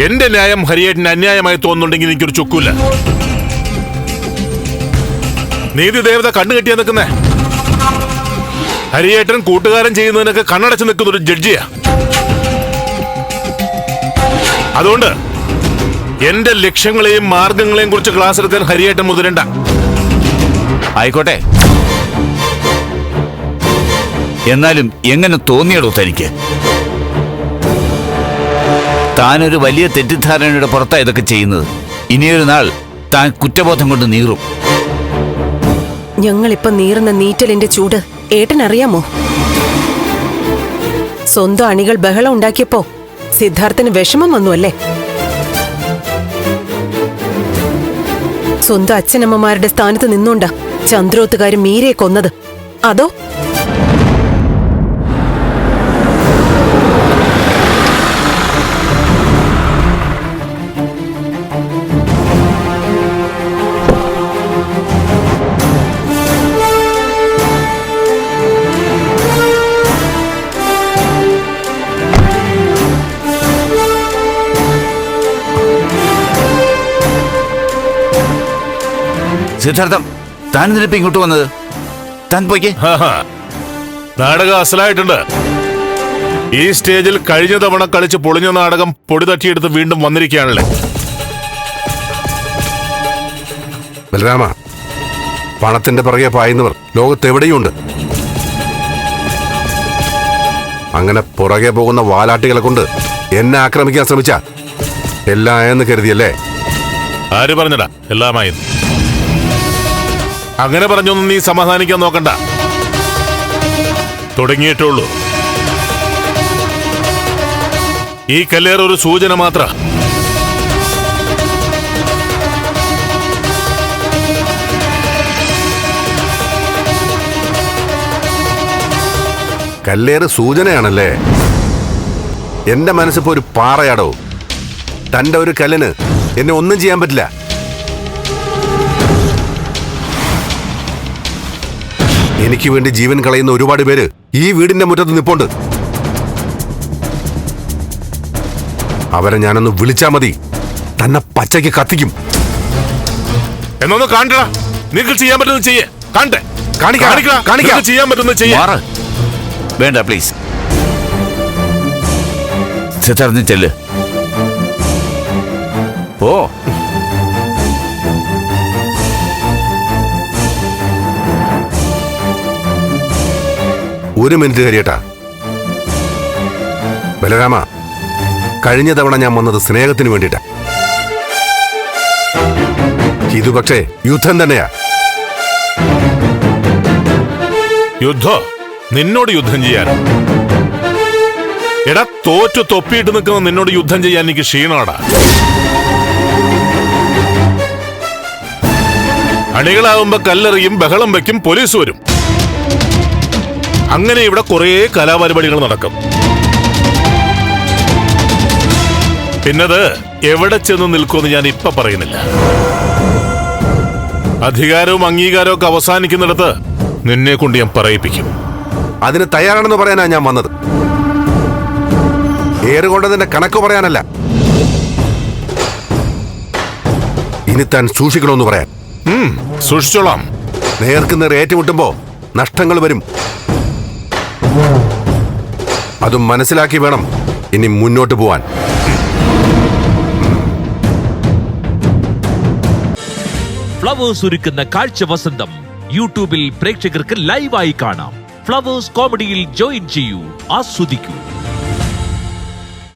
എന്റെ ന്യായം ഹരിയേറ്റിന് അന്യായമായി തോന്നുന്നുണ്ടെങ്കിൽ എനിക്കൊരു ചുക്കൂല. നീതി ദേവത കണ്ണു കെട്ടിയാ നിൽക്കുന്നേ. ഹരിയേട്ടൻ കൂട്ടുകാരൻ ചെയ്യുന്നതിനൊക്കെ കണ്ണടച്ച് നിൽക്കുന്ന ഒരു ജഡ്ജിയാ. അതുകൊണ്ട് എന്റെ ലക്ഷ്യങ്ങളെയും മാർഗങ്ങളെയും കുറിച്ച് ക്ലാസ് എടുക്കാൻ ഹരിയേട്ടൻ മുതിരണ്ട. ആയിക്കോട്ടെ. എന്നാലും എങ്ങനെ തോന്നിയടോ തനിക്ക്? താനൊരു വലിയ തെറ്റിദ്ധാരണയുടെ പുറത്താണ് ഇതൊക്കെ ചെയ്യുന്നത്. ഇനിയൊരു നാൾ താൻ കുറ്റബോധം കൊണ്ട് നീറും. ഞങ്ങളിപ്പോ നീറുന്ന നീറ്റലിന്റെ ചൂട് ഏട്ടൻ അറിയാമോ? സ്വന്തം അണികൾ ബഹളം ഉണ്ടാക്കിയപ്പോ സിദ്ധാർത്ഥന് വിഷമം വന്നു അല്ലേ? സ്വന്തം അച്ഛനമ്മമാരുടെ സ്ഥാനത്ത് നിന്നോണ്ടാ ചന്ദ്രോത്തുകാരും മീരയെ കൊന്നത്. അതോ? സിദ്ധാർത്ഥം താൻ ഇതിനിപ്പോ ഇങ്ങോട്ട് വന്നത്? താൻ പോയിക്കേ. നാടകം അസലായിട്ടുണ്ട്. ഈ സ്റ്റേജിൽ കഴിഞ്ഞ തവണ കളിച്ച് പൊളിഞ്ഞ നാടകം പൊടി തട്ടിയെടുത്ത് വീണ്ടും വന്നിരിക്കുകയാണല്ലേ? ബലരാമ പണത്തിന്റെ പുറകെ പായുന്നവർ ലോകത്ത് എവിടെയുണ്ട്? അങ്ങനെ പുറകെ പോകുന്ന വാലാട്ടികളെ കൊണ്ട് എന്നെ ആക്രമിക്കാൻ ശ്രമിച്ച? എല്ലാം ആയെന്ന് കരുതിയല്ലേ? ആര് പറഞ്ഞടാ എല്ലാമായി. അങ്ങനെ പറഞ്ഞൊന്നും നീ സമാധാനിക്കാൻ നോക്കണ്ട. തുടങ്ങിയിട്ടുള്ളൂ ഈ കല്ലേർ ഒരു സൂചന മാത്ര. കല്ലേറ് സൂചനയാണല്ലേ? എന്റെ മനസ്സിപ്പോ ഒരു പാറയാടോ? തന്റെ ഒരു കല്ലിന് എന്നെ ഒന്നും ചെയ്യാൻ പറ്റില്ല. എനിക്ക് വേണ്ടി ജീവൻ കളയുന്ന ഒരുപാട് പേര് ഈ വീടിന്റെ മുറ്റത്ത് നിപ്പുണ്ട്. അവരെ ഞാനൊന്ന് വിളിച്ചാ മതി. തന്നെ പച്ചയ്ക്ക് കത്തിക്കും. എന്നൊന്ന് കാണടാ. നിങ്ങൾക്ക് ചെയ്യാൻ പറ്റുന്നത് ചെയ്യേ. കാണട്ടെ. കാണിക്കാം. ചെയ്യാൻ പറ്റുന്നത് ചെയ്യേ. മാറ്. വേണ്ട പ്ലീസ് ചെല്ല്. ഓ. ഒരു മിനിറ്റ് കരിയേട്ടാ ബലരാമ കഴിഞ്ഞ തവണ ഞാൻ വന്നത് സ്നേഹത്തിന് വേണ്ടിയിട്ടാ. ഇത് പക്ഷേ യുദ്ധം തന്നെയാ. യുദ്ധോ? നിന്നോട് യുദ്ധം ചെയ്യാൻ. എടാ തോറ്റു തൊപ്പിയിട്ട് നിൽക്കുന്ന നിന്നോട് യുദ്ധം ചെയ്യാൻ എനിക്ക് ക്ഷീണമാടാ അണികളാവുമ്പോ കല്ലെറിയും ബഹളം വെക്കും പോലീസ് വരും. അങ്ങനെ ഇവിടെ കുറേ കലാപരിപാടികൾ നടക്കും. പിന്നത് എവിടെ ചെന്ന് നിൽക്കുമെന്ന് ഞാൻ ഇപ്പൊ പറയുന്നില്ല. അധികാരവും അംഗീകാരവും ഒക്കെ അവസാനിക്കുന്നിടത്ത് നിന്നെ കൊണ്ട് ഞാൻ പറയിപ്പിക്കും. അതിന് തയ്യാറാണെന്ന് പറയാനാ ഞാൻ വന്നത്. ഏറുകൊണ്ടതിന്റെ കണക്ക് പറയാനല്ല. ഇനി താൻ സൂക്ഷിക്കണമെന്ന് പറയാൻ. സൂക്ഷിച്ചോളാം. നേർക്കുന്നേർ ഏറ്റുമുട്ടുമ്പോ നഷ്ടങ്ങൾ വരും. അതും മനസ്സിലാക്കി വേണം ഇനി മുന്നോട്ട് പോവാൻ. ഫ്ലവേഴ്സ് ഒരുക്കുന്ന കാഴ്ച വസന്തം യൂട്യൂബിൽ പ്രേക്ഷകർക്ക് ലൈവായി കാണാം. ഫ്ലവേഴ്സ് കോമഡിയിൽ ജോയിൻ ചെയ്യൂ ആസ്വദിക്കൂ.